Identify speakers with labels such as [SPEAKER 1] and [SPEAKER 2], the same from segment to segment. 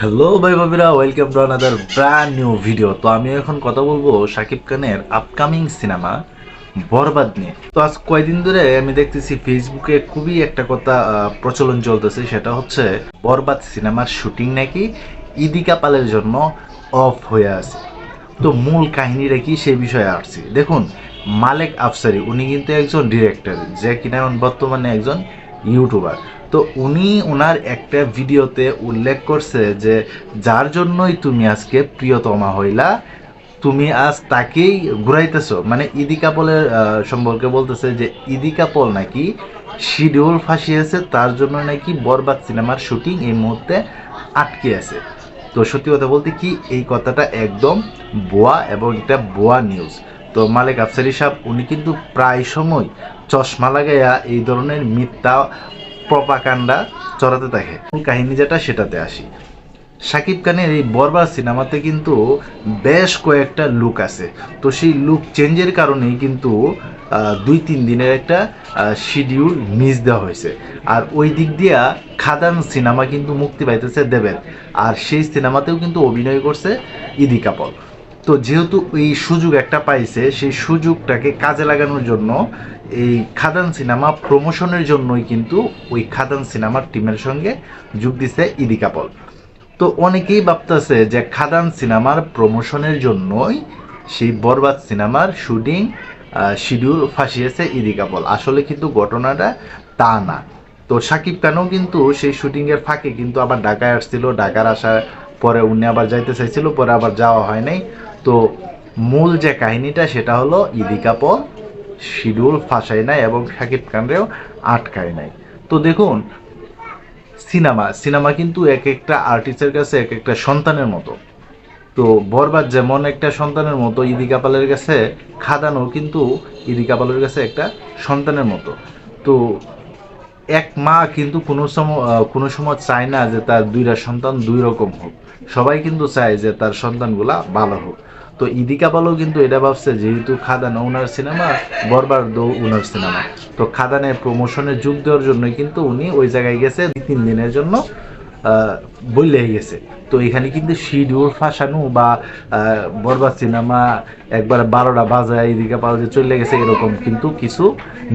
[SPEAKER 1] Hello ভাই ভাবিরা welcome to another brand new video তো আমি এখন কথা বলব শাকিব খানের আপকামিং সিনেমা বরবাদ নিয়ে। তো আজ কয়দিন ধরে আমি দেখতেছি ফেসবুকে খুবই একটা কথা প্রচলন চলতেছে, সেটা হচ্ছে বরবাদ সিনেমার শুটিং নাকি ইদিকা পালের জন্য অফ হয়ে আছে। তো মূল কাহিনীটা কি সেই বিষয়ে আসছি। দেখুন, মালেক আফসারি, উনি কিন্তু একজন ডিরেক্টর যে কিনা বর্তমানে একজন ইউটিউবার তো উনি ওনার একটা ভিডিওতে উল্লেখ করছে যে, যার জন্যই তুমি আজকে প্রিয়তমা হইলা, তুমি আজ তাকেই ঘুরাইতেছো। মানে ইদি কাপলের সম্পর্কে বলতেছে যে, ইদি কাপল নাকি শিডিউল ফাঁসিয়েছে, তার জন্য নাকি বরবাদ সিনেমার শুটিং এই মুহূর্তে আটকে আছে। তো সত্যি কথা বলতে কি, এই কথাটা একদম বোয়া এবং এটা বোয়া নিউজ তো মালিক আফসারি সাহেব, উনি কিন্তু প্রায় সময় চশমা লাগাইয়া এই ধরনের মিথ্যা প্রপাকাণ্ডা চড়াতে থাকে। কাহিনী যেটা, সেটাতে আসি। শাকিব খানের এই বরবাদ সিনেমাতে কিন্তু বেশ কয়েকটা লুক আছে। তো সেই লুক চেঞ্জের কারণেই কিন্তু দুই তিন দিনের একটা শিডিউল মিস দেওয়া হয়েছে। আর ওই দিক দিয়া খাদান সিনেমা কিন্তু মুক্তি পাইতেছে দেবের। আর সেই সিনেমাতেও কিন্তু অভিনয় করছে ইদি কাপল। তো যেহেতু এই সুযোগ একটা পাইছে, সেই সুযোগটাকে কাজে লাগানোর জন্য এই খাদান সিনেমা প্রমোশনের জন্যই কিন্তু ওই খাদান সিনেমার টিমের সঙ্গে যোগ দিছে ইদি কাপল। তো অনেকেই ভাবতেছে যে খাদান সিনেমার প্রমোশনের জন্যই সেই বরবাদ সিনেমার শুটিং শিডিউল ফাঁসিয়েছে ইদি কাপল। আসলে কিন্তু ঘটনাটা তা না। তো সাকিব খানও কিন্তু সেই শুটিংয়ের ফাঁকে কিন্তু আবার ঢাকায় আসছিল। ঢাকার আসার পরে উনি আবার যাইতে চাইছিল, পরে আবার যাওয়া হয় নাই। তো মূল যে কাহিনীটা সেটা হলো ইদি কাপল, শিডিউল ফাঁসায় নাই এবং শাকিব খানরেও আটকায় নাই। তো দেখুন, সিনেমা সিনেমা কিন্তু এক একটা আর্টিস্টের কাছে এক একটা সন্তানের মতো। তো বরবাদ যেমন একটা সন্তানের মতো ইদি কাপালের কাছে খাদানো কিন্তু ইদি কাপালের কাছে একটা সন্তানের মতো। তো এক মা কিন্তু কোনো সময় কোনো সময় চায় না যে তার দুইটা সন্তান দুই রকম হোক। সবাই কিন্তু চায় যে তার সন্তানগুলা ভালো হোক। তো ইদি কাপালও কিন্তু এটা ভাবছে যেহেতু খাদান ওনার সিনেমা বরবার দো ওনার সিনেমা। তো খাদানের প্রমোশনে যোগ দেওয়ার জন্যই কিন্তু উনি ওই জায়গায় গেছে তিন দিনের জন্য বললে গেছে। তো এখানে কিন্তু শিডিউল ফাঁসানো বা আহ, বরবাদ সিনেমা একবার বারোটা বাজায় এদিকে যে চলে গেছে এরকম কিন্তু কিছু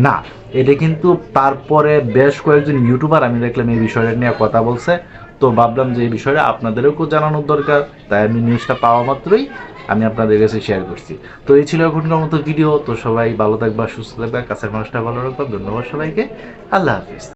[SPEAKER 1] না। এটা কিন্তু তারপরে বেশ কয়েকজন ইউটিউবার আমি দেখলাম এই বিষয়টা নিয়ে কথা বলছে। তো ভাবলাম যে এই বিষয়টা আপনাদেরকেও জানানোর দরকার তাই আমি নিউজটা পাওয়া মাত্রই আমি আপনাদের কাছে শেয়ার করছি। তো এই ছিল এখনকার মতো ভিডিও তো সবাই ভালো থাকবা, সুস্থ থাকবা, কাছের মানুষটা ভালো রাখবা। ধন্যবাদ সবাইকে। আল্লাহ হাফিজ।